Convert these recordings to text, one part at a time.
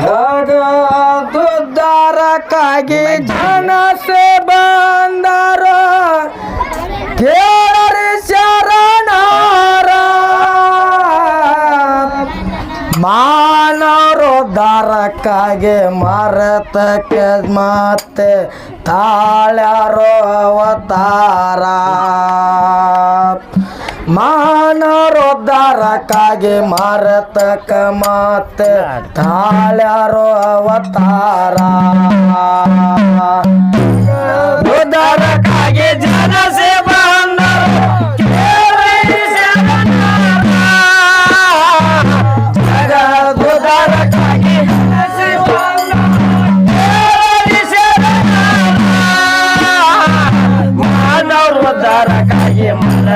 ಜಗದುದ್ಧಾರಕ್ಕಾಗಿ ಜನಸೆ ಬಂದರ. ಕೇಳರಿ ಶರಣರ. ಮಾನವರುದ್ಧಾರಕ್ಕಾಗಿ ಮರತಕ್ಕೆ ಮತ್ತೆ ತಾಳ್ಯಾರೋ ಅವತಾರ. ಮಾನವರುದ್ಧಾರಕ್ಕಾಗಿ ಮರತಕ ಮಾತ. ತಾಳ್ಯಾರೋ ಅವತಾರ.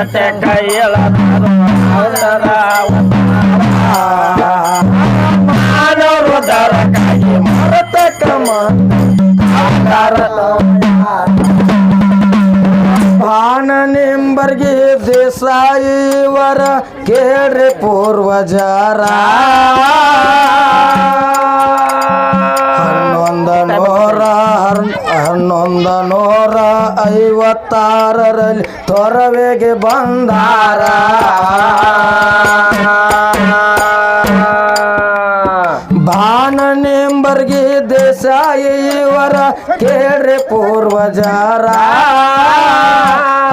ಮಾನವರುದ್ಧಾರಕ್ಕಾಗಿ ಮರತೆ ಕೈಯಳ ಮಾನವರುದ್ಧಾರಕ್ಕಾಗಿ ಮರತೆ ಕಮ ಬಾಣನಿಂಬರ್ಗಿ ದೇಸಾಯಿವರ ಕೇಳ್ರಿ ಪೂರ್ವಜರ ಹನ್ನೊಂದ ನೂರ ಹರ್- ಹನ್ನೊಂದ ನೂರ ಐವತ್ತಾರರಲ್ಲಿ ತೊರವೆಗೆ ಬಂದಾರ. ಬಾಣನಿಂಬರ್ಗಿ ದೇಸಾಯಿವರ ಕೇಳ್ರಿ ಪೂರ್ವಜರ.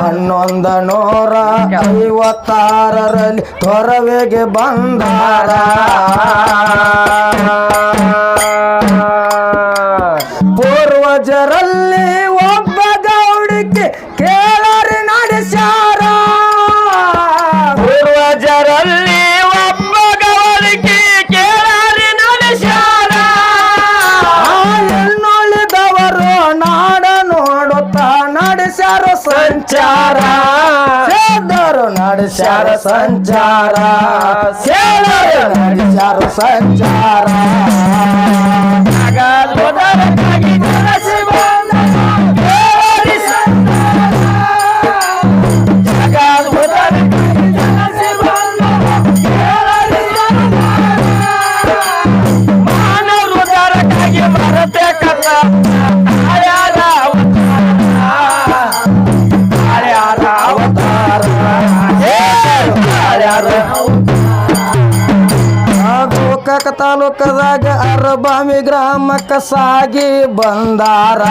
ಹನ್ನೊಂದ ನೂರ ಐವತ್ತಾರರಲ್ಲಿ ತೊರವೆಗೆ ಬಂದಾರ. ನಡೆಸ್ಯಾರ ಸಂಚಾರ. ಸೇದರು ನಡೆಸ್ಯಾರ ಸಂಚಾರ ಸಾಗಿ ಬಂದಾರ.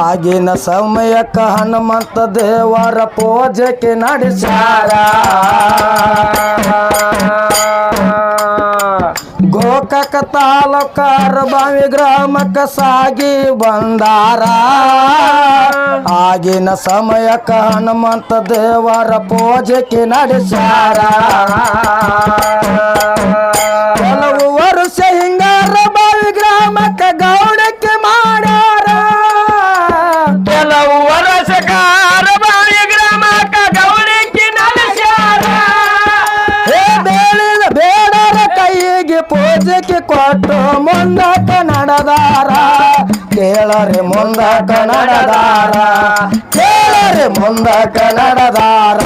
ಆಗಿನ ಸಮಯಕ್ಕ ಹನುಮಂತ ದೇವರ ಪೂಜೆಗೆ ನಡೆಸಾರ ಗೋಕಕ ತಾಲೂಕಾರ ಬಾವಿ ಗ್ರಾಮಕ್ಕ ಸಾಗಿ ಬಂದಾರ. ಆಗಿನ ಸಮಯಕ್ಕ ಹನುಮಂತ ದೇವರ ಪೂಜೆಗೆ ನಡೆಸ್ಯಾರ. ಕೇಳರೆ ಮುಂದಕ್ಕ ನಡೆದಾರ ಕೇಳರೆ ಮುಂದಕ್ಕ ನಡೆದಾರ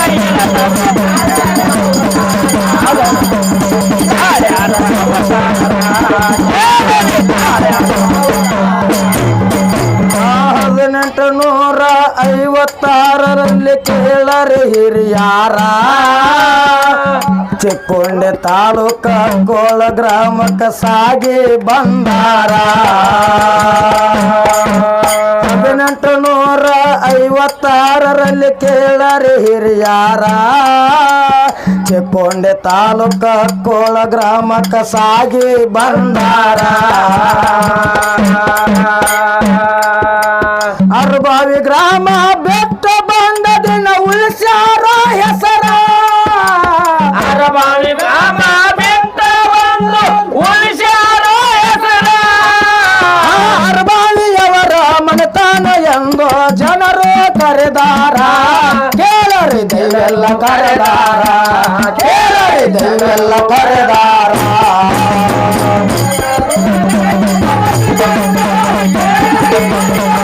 ಹದಿನೆಂಟು ಕೇಳರಿ ಹಿರಿಯಾರ. ಚಿಕ್ಕೊಂಡೆ ತಾಲೂಕ ಗೋಳ ಗ್ರಾಮಕ್ಕ ಸಾಗಿ ಬಂದಾರ. ಹದಿನೆಂಟು ನೂರ ಐವತ್ತಾರರಲ್ಲಿ ಕೇಳರಿ ಹಿರಿಯಾರ. ಚಿಕ್ಕೊಂಡೆ ತಾಲೂಕ ಕೋಳ ಗ್ರಾಮಕ್ಕ ಸಾಗಿ ಬಂದಾರ. ಅರ್ಬಾವಿ ಗ್ರಾಮ ಬೆಟ್ಟ ಬಂದ ಕರೆದಾರ ಕೇಳರಿ ದೈವೆಲ್ಲ ಕರೆದಾರ ಕೇಳರಿ ದೈವೆಲ್ಲ ಕರೆದಾರ ಬಾವಿಯವರ್ದು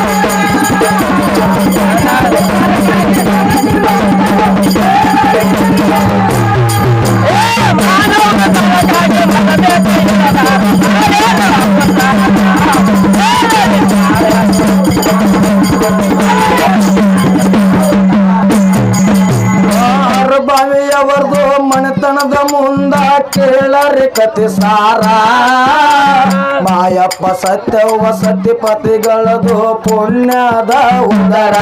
ಮಾಯಪ್ಪ ಸತ್ಯವ ಸತ್ಯಪತಿಗಳದು ಪುಣ್ಯದ ಉದರ.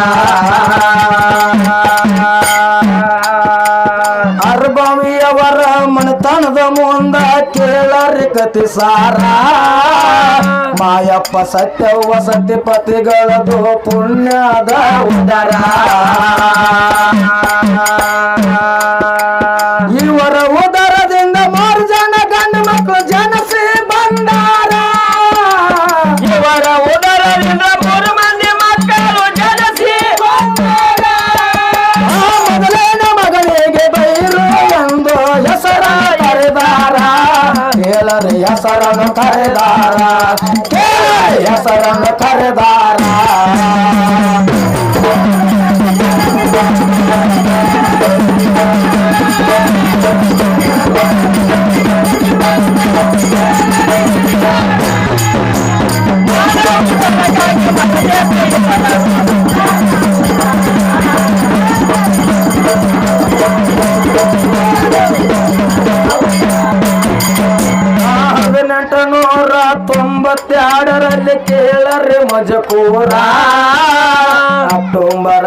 ಅರ್ಭವಿಯವರ ಮನೆತನದ ಮುಂದ ಕೇಳರಿ ಕತಿ ಸಾರ. ಮಾಯಪ್ಪ ಸತ್ಯವ ಸತ್ಯಪತಿಗಳದು ಪುಣ್ಯದ ಉದರ. ಕೇಳರಿ ಹೆಸರನ್ನು ಕರೆದಾರ ಕೇಳರಿ ಹೆಸರನ್ನು ಕರೆದಾರ ಹದಿನೆಂಟು ತೊಂಬತ್ತೆರಡರಲ್ಲಿ ಕೇಳರಿ ಮಜಕೂರ. ಅಕ್ಟೋಂಬರ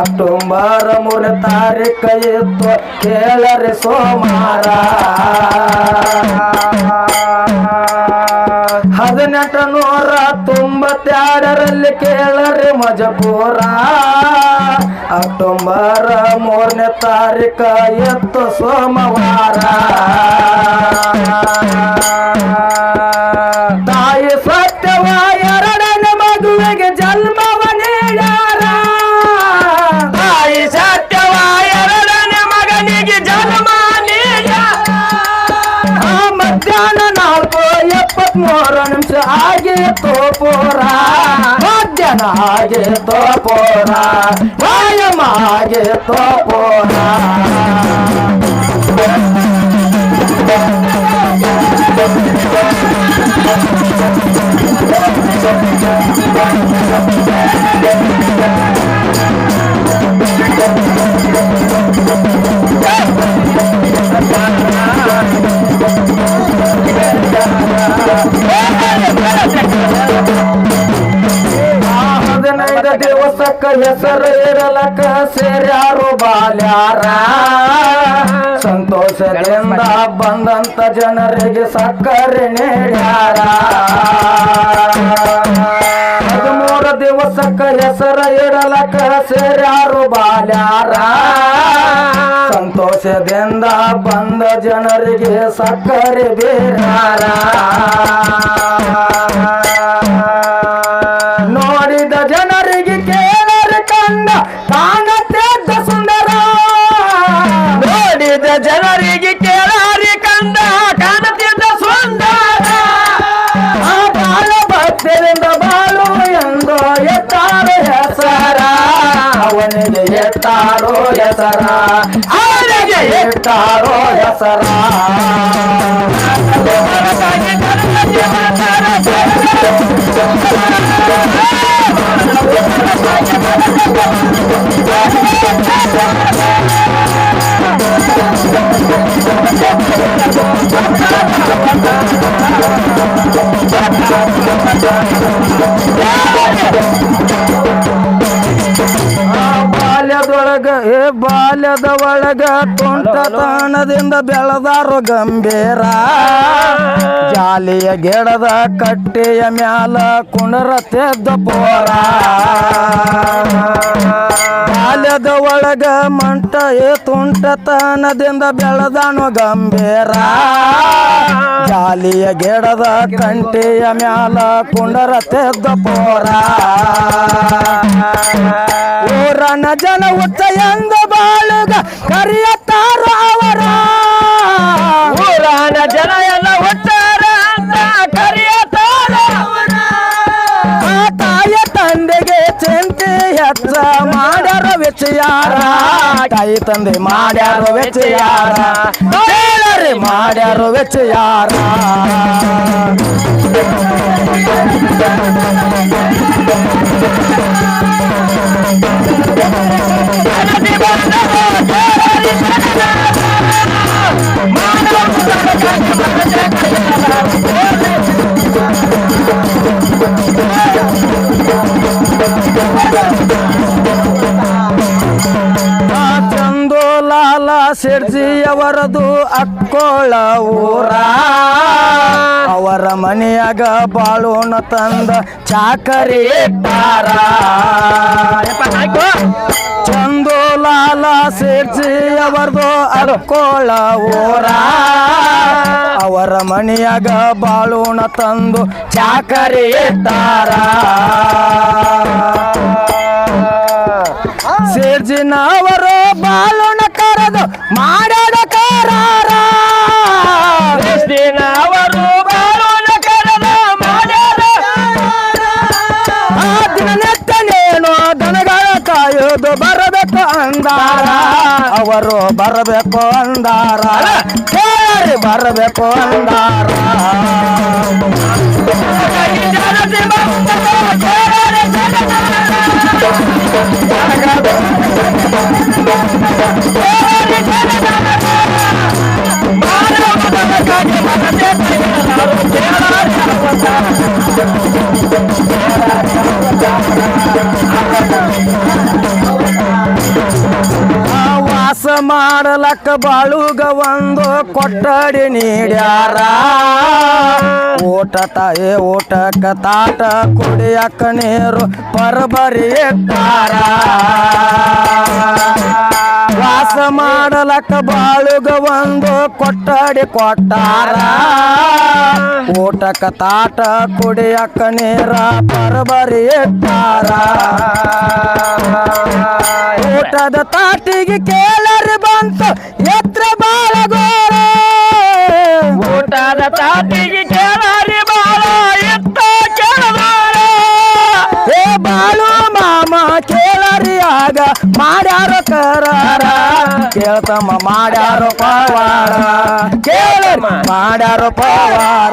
ಅಕ್ಟೋಬರ್ ಮೂರನೇ ತಾರೀಕು ಇತ್ತು ಕೇಳರಿ ಸೋಮವಾರ. ಹದಿನೆಂಟು ನೂರ ತೊಂಬತ್ತೆರಡರಲ್ಲಿ ಕೇಳರಿ ಮಜಕೂರ. ಅಕ್ಟೋಬರ್ ಮೂರನೇ ತಾರೀಕ ಎತ್ತು ಸೋಮವಾರ. ಆಗಿತ್ತು ಪೂರ ಮಧ್ಯಾಹ್ನ ಆಗಿತ್ತು ಪೂರ ವಾಯಮ ಆಗಿತ್ತು ಹೆಸರು ಇರಲಕ್ಕ ಸೇರ್ಯಾರು ಬಾಲ್ಯಾರ. ಸಂತೋಷದಿಂದ ಬಂದಂತ ಜನರಿಗೆ ಸಕ್ಕರೆ ನೀಡ್ಯಾರ. ಹದಿಮೂರು ದಿವಸಕ್ಕ ಹೆಸರು ಇಡಲಕ್ಕ ಸೇರ್ಯಾರು ಬಾಲ್ಯಾರ. ಸಂತೋಷದಿಂದ ಬಂದ ಜನರಿಗೆ ಸಕ್ಕರೆ ಬೇರಾರ ಎತ್ತಾರೋ ಹೆಸರ ಅವನಿಗೆ ಎತ್ತಾರೋ ಹೆಸರ ಆ ಬಾಲ್ಯದೊಳಗ ಏ ಬಾಲ್ಯದ ಒಳಗ ತುಂಟತನದಿಂದ ಬೆಳೆದಾರು ಗಂಭೀರ. ಜಾಲಿಯ ಗಿಡದ ಕಟ್ಟೆಯ ಮ್ಯಾಲ ಕುಣರ ತೆದ್ದ ಪೋರ. ಬಾಲ್ಯದ ಒಳಗ ಮಂಟ ಏ ತುಂಟತನದಿಂದ ಬೆಳೆದಾನು ಗಂಭೀರ. ಜಾಲಿಯ ಗಿಡದ ಕಂಟೆಯ ಮ್ಯಾಲ ಕುಂಡರ ತೆದ್ದ ಪೋರ. ರಣ ಜನ ಉಚ್ಚಯಂದ ಬಾಳುಗ ಕರೆಯತ್ತಾರ ಅವರ. ಊರಾನ ಜನ ಎಲ್ಲ ಒಟ್ಟಾರ ಅಂತ ಕರೆಯತ್ತಾರ ಆ ತಾಯ ತಂದೆಗೆ ಚಿಂತೆ ಎತ್ತ ಮಾಡ್ಯಾರ ವಿಚಾರ ತಾಯಿ ತಂದೆ ಮಾಡ್ಯಾರ ವಿಚಾರ ಮಾಡ್ಯಾರ ವಿಚಾರ ಚಂದು ಲಾಲ ಸಿರ್ಜಿಯವರದು ಅಕ್ಕೋಳ ಊರ ಅವರ ಮನೆಯಾಗ ಬಾಳೋಣ ತಂದ ಚಾಕರಿ ತಾರ ಚಂದು ಲಾಲ ಸಿರ್ಜಿಯವರದು ಅರ್ಕೋಳ ಓರ. ಅವರ ಮನೆಯಾಗ ಬಾಳೋಣ ತಂದು ಚಾಕರಿ ತಾರ ಸೇರ್ಜಿನ ಅವರು ಬಾಳೋಣ ಕರೆದು ಮಾಡ್ಯಾದ ಆ ದಿನ ನೆತ್ತನೇನು ದನಗಳ ಕಾಯೋದು ಬರಬೇಕು ಅಂದಾರ. ಅವರು ಬರಬೇಕು ಅಂದಾರ. ಕೇಳಿ ಬರಬೇಕು ಅಂದಾರ. ವಾಸ ಮಾಡಲಕ್ಕ ಬಾಳುಗ ಒಂದು ಕೊಟ್ಟಡಿ ನೀಡ್ಯಾರ. ಊಟ ತಾಯಿ, ಊಟಕ್ಕ ತಾಟ ಕುಡಿಯಕ್ಕ ನೀರು ಪರಬರಿ ವಾಸ ಮಾಡಲಕ್ಕ ಬಾಳುಗ ಒಂದು ಕೊಟ್ಟಡಿ ಕೊಟ್ಟಾರ. ಊಟಕ ತಾಟ ಕುಡಿಯಕ್ಕ ನೀರ ಬರಬರಿ ಇಟ್ಟಾರ. ಊಟದ ತಾಟಿಗೆ ಕೇಳರಿ ಬಂತು ಎತ್ರ ಬಾಳಗೋರ ಕೇಳರಿ ಮಾಡ್ಯಾರ ಮಾಡ್ಯಾರೋ ಕರಾರ ಕೇಳ್ತಮ್ಮ ಮಾಡ್ಯಾರೋ ಪವಾಡ ಕೇಳ ಮಾಡ್ಯಾರೋ ಪವಾಡ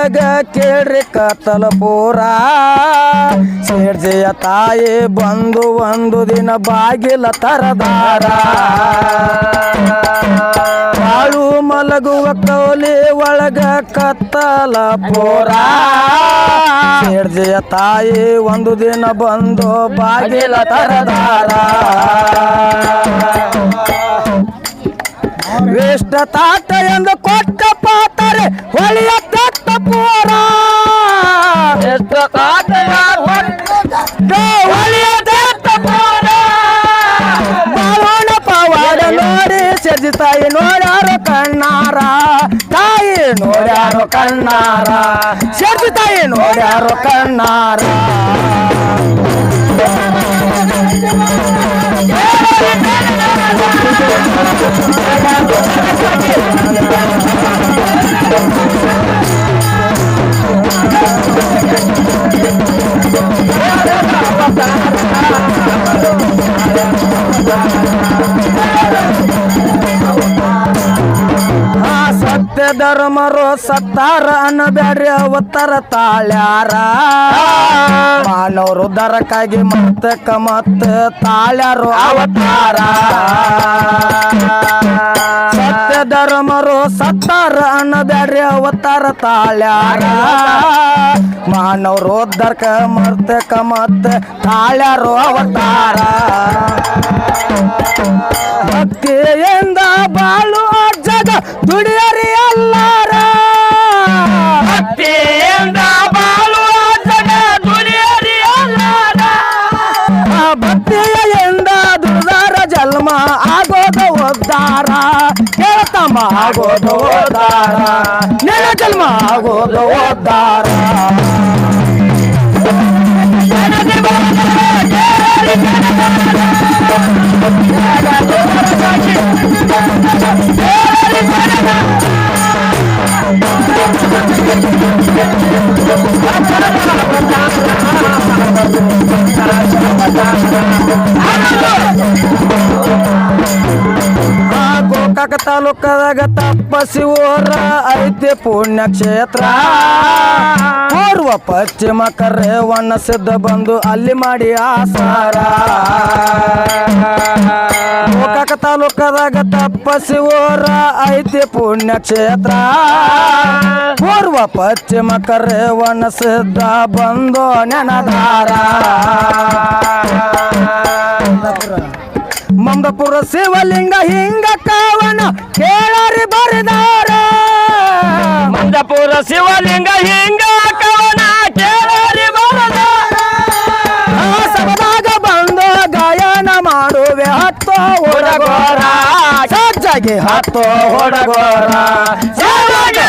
ಒಳಗ ಕೇಳ್ರಿ ಕತ್ತಲ ಪೂರ. ಸೇರ್ಜೆಯ ತಾಯಿ ಬಂದು ಒಂದು ದಿನ ಬಾಗಿಲ ತರದಾರ. ಬಾಳು ಮಲಗುವ ಕೌಲಿ ಒಳಗ ಕತ್ತಲ ಪೂರ. ಸೇರ್ಜೆಯ ತಾಯಿ ಒಂದು ದಿನ ಬಂದು ಬಾಗಿಲ ತರದಾರ. ವೇಷ್ಟ ತಾತ ಎಂದು ಕೊಟ್ಟ ಪಾತರೆ ಹೊಳೆಯ ಕಣ್ಣಾರ ಸಜ್ಜಿ ತಾಯಿ ನೋಡ್ಯಾರೋ ಕಣ್ಣಾರ ಸತ್ಯ ಮರೋ ಸತ್ತಾರ ಅನ್ನಬ್ಯಾಡ್ರಿ ಅವತಾರ ತಾಳ್ಯಾರ. ಮಾನವರು ದರಕ್ಕಾಗಿ ಮತ್ತೆ ಮತ್ತ ತಾಳ್ಯಾರು ಅವತಾರ. ಸತ್ಯ ಧರ್ಮರು ಸತ್ತಾರ ಅನ್ನಬ್ಯಾಡ್ರಿ ಅವತಾರ ತಾಳ್ಯಾರ. ಮಾನವರು ದರ್ಕ ಮರ್ತಕ ಮತ್ತ ತಾಳ್ಯಾರು ಅವತಾರ. ಭಕ್ತಿಯಿಂದ ಬಾಳು ದುಡಿಯರಿ ಎಲ್ಲಾರ ಭಕ್ತಿಯಿಂದ ಬಾಳುವ ದುಡಿಯರಿ ಭಕ್ತಿಯಿಂದ ದುರ್ದಾರ ಜನ್ಮ ಆಗೋದ ಉದ್ಧಾರ ಆಗೋದು ಓದ್ದಾರ ನೆಲ ಜನ್ಮ ಆಗೋದು ಓದ್ದಾರ ತಪ್ಪಸಿ ಐತಿ ಪುಣ್ಯ ಕ್ಷೇತ್ರ ಪೂರ್ವ ಪಶ್ಚಿಮ ಕರೇವಣ್ಣ ಸಿದ್ಧ ಬಂದು ಅಲ್ಲಿ ಮಾಡಿ ಆಸಾರ. ಗೋಕಾಕ ತಾಲೂಕದಾಗ ತಪ್ಪ ಶಿವರ ಐತಿ ಪುಣ್ಯಕ್ಷೇತ್ರ. ಪೂರ್ವ ಪಶ್ಚಿಮ ಕರೇವಣ್ಣ ಸಿದ್ಧ ಬಂದು ನೆನದಾರ. ಮಂದಪುರ ಶಿವಲಿಂಗ ಹಿಂಗ ಕಾವನ ಕೇಳರಿ ಬರೆದಾರ. ಮಂದಪುರ ಶಿವಲಿಂಗ ಹಿಂಗ ಕವನ ಕೇಳರಿ ಬರದ ಆ ಸಭದಾಗ ಬಂದು ಗಾಯನ ಮಾಡುವೆ ಹತ್ತು ಹೊಡಗೋರ ಸಜ್ಜಗೆ ಹತ್ತು ಹೊಡಗೋರ ಸಜ್ಜಗೆ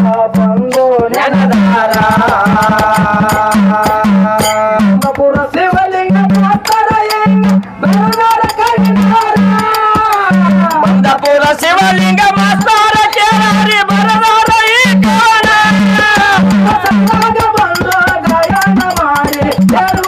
Yeah.